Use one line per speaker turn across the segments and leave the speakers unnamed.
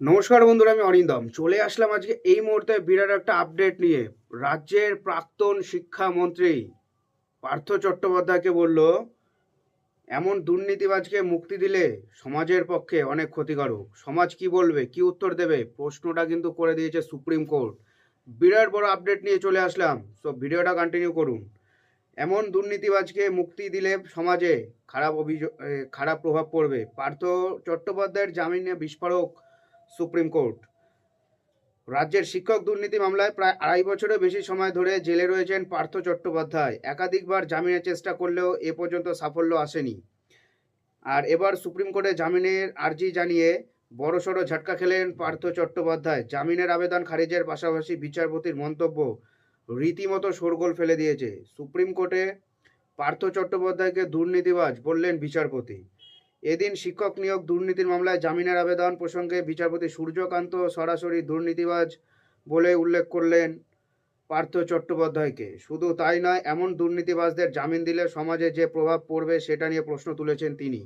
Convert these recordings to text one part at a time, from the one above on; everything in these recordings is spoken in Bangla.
নমস্কার বন্ধুরা, আমি অরিন্দম চলে আসলাম আজকে এই মুহূর্তে বিরাট একটা আপডেট নিয়ে। রাজ্যের প্রাক্তন শিক্ষামন্ত্রী পার্থ চট্টোপাধ্যায়কে বলল, এমন দুর্নীতিবাজকে মুক্তি দিলে সমাজের পক্ষে অনেক ক্ষতিকারক। সমাজ কি বলবে, কি উত্তর দেবে? প্রশ্নটা কিন্তু করে দিয়েছে সুপ্রিম কোর্ট। বিরাট বড় আপডেট নিয়ে চলে আসলাম। সো ভিডিওটা কন্টিনিউ করুন। এমন দুর্নীতিবাজকে মুক্তি দিলে সমাজে খারাপ অভিযোগ খারাপ প্রভাব পড়বে। পার্থ চট্টোপাধ্যায়ের জামিনে বিস্ফোরক সুপ্রিম কোর্ট। রাজ্যের শিক্ষক দুর্নীতি মামলায় প্রায় আড়াই বছরের বেশি সময় ধরে জেলে রয়েছেন পার্থ চট্টোপাধ্যায়। একাধিকবার জামিনের চেষ্টা করলেও এ পর্যন্ত সাফল্য আসেনি। আর এবার সুপ্রিম কোর্টে জামিনের আর্জি জানিয়ে বড়সড় ঝটকা খেলেন পার্থ চট্টোপাধ্যায়। জামিনের আবেদন খারিজের পাশাপাশি বিচারপতির মন্তব্য রীতিমতো শোরগোল ফেলে দিয়েছে। সুপ্রিম কোর্টে পার্থ চট্টোপাধ্যায়কে দুর্নীতিবাজ বললেন বিচারপতি। এদিন শিক্ষক নিয়োগ দুর্নীতির মামলায় জামিনের আবেদন প্রসঙ্গে বিচারপতি সূর্যকান্ত সরাসরি দুর্নীতিবাজ বলে উল্লেখ করলেন পার্থ চট্টোপাধ্যায়কে। শুধু তাই নয়, এমন দুর্নীতিবাজদের জামিন দিলে সমাজে যে প্রভাব পড়বে সেটা নিয়ে প্রশ্ন তুলেছেন তিনি।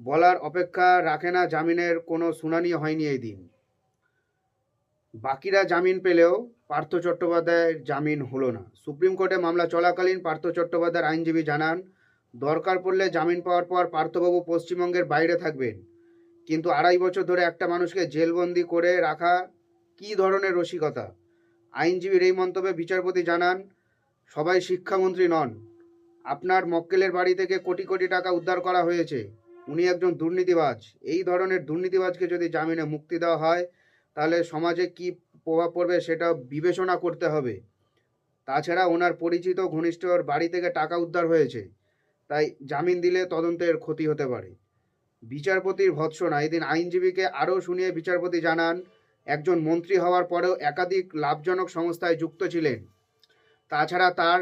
বলার অপেক্ষা রাখে না, জামিনের কোনো শুনানি হয়নি এই দিন বাকিরা জামিন পেলেও পার্থ চট্টোপাধ্যায়ের জামিন হলো না। সুপ্রিম কোর্টে মামলা চলাকালীন পার্থ চট্টোপাধ্যায়ের আইনজীবী জানান দরকার পড়লে জামিন পাওয়ার পর পার্থবাবু পশ্চিমবঙ্গের বাইরে থাকবেন। কিন্তু আড়াই বছর ধরে একটা মানুষকে জেলবন্দি করে রাখা কী ধরনের রসিকতা? আইনজীবীর এই মন্তব্যে বিচারপতি জানান, সবাই শিক্ষামন্ত্রী নন। আপনার মক্কেলের বাড়ি থেকে কোটি কোটি টাকা উদ্ধার করা হয়েছে। উনি একজন দুর্নীতিবাজ। এই ধরনের দুর্নীতিবাজকে যদি জামিনে মুক্তি দেওয়া হয়, তাহলে সমাজে কি প্রভাব পড়বে সেটা বিবেচনা করতে হবে। তাছাড়া ওনার পরিচিত ঘনিষ্ঠর বাড়ি থেকে টাকা উদ্ধার হয়েছে। তাই জামিন দিলে তদন্তের ক্ষতি হতে পারে। বিচারপতির ভৎসনা এদিন আইনজীবীকে আরও শুনিয়ে বিচারপতি জানান, একজন মন্ত্রী হওয়ার পরেও একাধিক লাভজনক সংস্থায় যুক্ত ছিলেন। তাছাড়া তার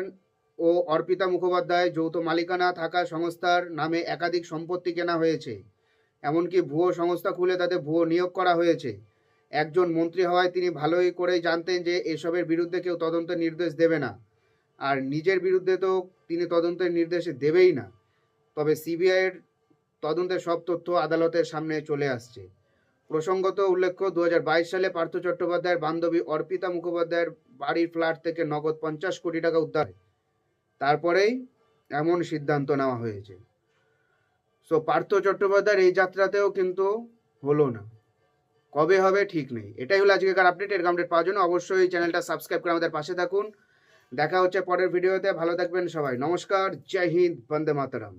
ও অর্পিতা মুখোপাধ্যায় যৌথ মালিকানা থাকা সংস্থার নামে একাধিক সম্পত্তি কেনা হয়েছে। এমনকি ভুয়ো সংস্থা খুলে তাতে ভুয়ো নিয়োগ করা হয়েছে। একজন মন্ত্রী হওয়ায় তিনি ভালোই করেই জানতেন যে এসবের বিরুদ্ধে কেউ তদন্তের নির্দেশ দেবে না। আর নিজের বিরুদ্ধে তো তিনি তদন্তের নির্দেশ দেবেই না। তবে সিবিআইয়ের তদন্তের সব তথ্য আদালতের সামনে চলে আসছে। প্রসঙ্গত উল্লেখ্য দু হাজার বাইশ সালে পার্থ চট্টোপাধ্যায়ের বান্ধবী অর্পিতা মুখোপাধ্যায়ের বাড়ির ফ্ল্যাট থেকে নগদ পঞ্চাশ কোটি টাকা উদ্ধার তারপরেই এমন সিদ্ধান্ত নেওয়া হয়েছে। সো পার্থ চট্টোপাধ্যায়ের এই যাত্রাতেও কিন্তু হলো না। কবে হবে ঠিক নেই। এটাই হলো আজকেকার আপডেট এর আপডেট পাওয়ার জন্য অবশ্যই চ্যানেলটা সাবস্ক্রাইব করে আমাদের পাশে থাকুন। দেখা হচ্ছে পরের ভিডিওতে ভালো থাকবেন সবাই। নমস্কার জয় হিন্দ বন্দে মাতারাম।